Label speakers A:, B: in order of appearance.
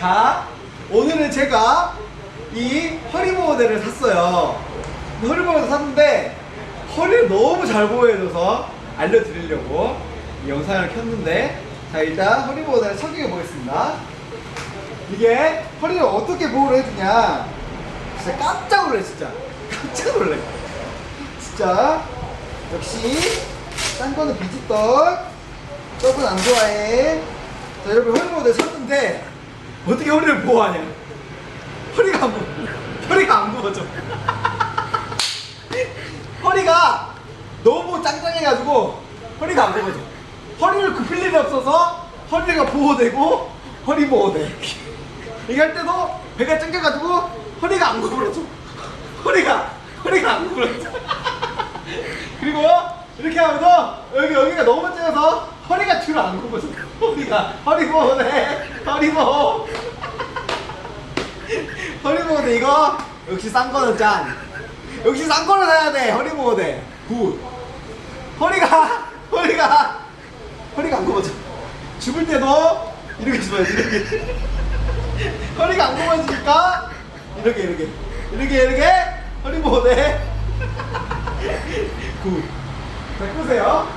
A: 자, 오늘은 제가 이 허리보호대를 샀어요. 이 허리보호대 샀는데 허리를 너무 잘 보호해줘서 알려드리려고 이 영상을 켰는데 자 일단 허리보호대를 착용해 보겠습니다. 이게 허리를 어떻게 보호를 해주냐? 진짜 깜짝 놀래 진짜. 깜짝 놀래. 진짜 역시 딴 거는 비지떡. 떡은 안 좋아해. 자 여러분 허리보호대 샀는데 어떻게 허리를 보호하냐? 허리가 안 구, 허리가 안 구워져. 허리가 너무 짱짱해가지고 허리가 안 구워져. 허리를 굽힐 일이 없어서 허리가 보호되고 허리 보호대 이거 할 때도 배가 짱겨가지고 허리가 안 구부러져. 허리가 허리가 안 구부러져. 그리고 이렇게 하면서 여기 여기가 너무 짱해서 허리가 뒤로 안 구부러져. 허리가 허리 보호대 허리 보호 보호대 이거 역시 싼 거는 짠. 역시 싼 거를 사야 돼 허리 보호대 굿 허리가 허리가 허리가 안 굽어져. 죽을 때도 이렇게 죽어야지 이렇게. 허리가 안 굽어지니까 이렇게 이렇게. 이렇게 이렇게 허리 보호대 굿 자 끄세요